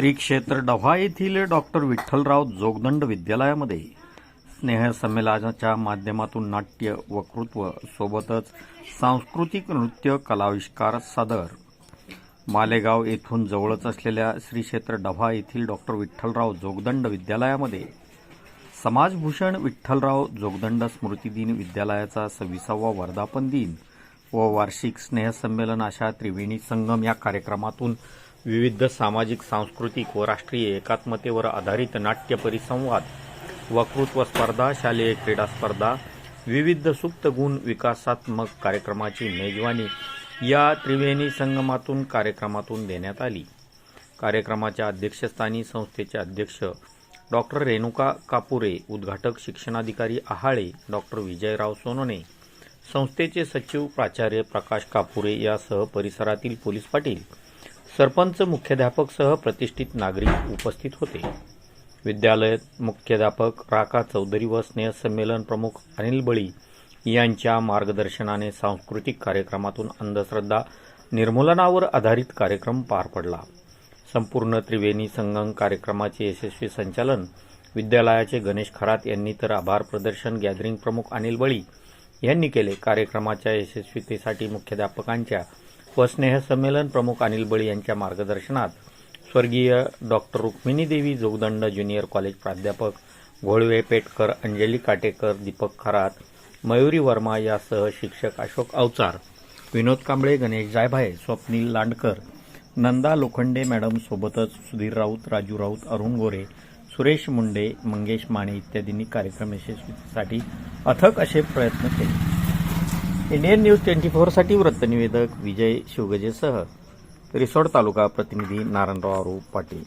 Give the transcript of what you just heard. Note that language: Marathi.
श्री क्षेत्र डव्हा येथील डॉक्टर विठ्ठलराव जोगदंड विद्यालयामध्ये स्नेहसंमेलनाच्या माध्यमातून नाट्य वक्तृत्व सोबतच सांस्कृतिक नृत्य कलाविष्कार सादर. मालेगाव येथून जवळच असलेल्या श्री क्षेत्र डव्हा येथील डॉक्टर विठ्ठलराव जोगदंड विद्यालयामध्ये समाजभूषण विठ्ठलराव जोगदंड स्मृती दिन विद्यालयाचा सव्वीसावा वर्धापन दिन व वार्षिक स्नेहसंमेलन अशा त्रिवेणी संगम या कार्यक्रमातून विविध सामाजिक सांस्कृतिक व राष्ट्रीय एकात्मतेवर आधारित नाट्य परिसंवाद वक्तृत्व स्पर्धा शालेय क्रीडा स्पर्धा विविध सुप्त गुण विकासात्मक कार्यक्रमाची मेजवानी या त्रिवेणी संगमातून कार्यक्रमातून देण्यात आली. कार्यक्रमाच्या अध्यक्षस्थानी संस्थेचे अध्यक्ष डॉक्टर रेणुका कापुरे उद्घाटक शिक्षणाधिकारी आहाळे डॉक्टर विजयराव सोनोने संस्थेचे सचिव प्राचार्य प्रकाश कापुरे यासह परिसरातील पोलीस पाटील सरपंच मुख्याध्यापकसह प्रतिष्ठित नागरिक उपस्थित होते. विद्यालय मुख्याध्यापक राका चौधरी व स्नेहसंमेलन प्रमुख अनिल बळी यांच्या मार्गदर्शनाने सांस्कृतिक कार्यक्रमातून अंधश्रद्धा निर्मूलनावर आधारित कार्यक्रम पार पडला. संपूर्ण त्रिवेणी संगम कार्यक्रमाचे यशस्वी संचालन विद्यालयाचे गणेश खरात यांनी तर आभार प्रदर्शन गॅदरिंग प्रमुख अनिल बळी यांनी केले. कार्यक्रमाच्या यशस्वीतेसाठी मुख्याध्यापकांच्या व स्नेहसंमेलन प्रमुख अनिल बळी यांच्या मार्गदर्शनात स्वर्गीय डॉक्टर रुक्मिणी देवी जोगदंड ज्युनियर कॉलेज प्राध्यापक घोळवे पेटकर अंजली काटेकर दीपक खरात मयुरी वर्मा यासह शिक्षक अशोक अवचार विनोद कांबळे गणेश जायभाये स्वप्नील लांडकर नंदा लोखंडे मॅडम सोबतच सुधीर राऊत राजू राऊत अरुण गोरे सुरेश मुंडे मंगेश माने इत्यादींनी कार्यक्रम यशस्वीसाठी अथक असे प्रयत्न केले. इंडियन न्यूज ट्वेंटी फोरसाठी वृत्तनिवेदक विजय शिवगजेसह रिसोड तालुका प्रतिनिधी नारायणराव पाटील.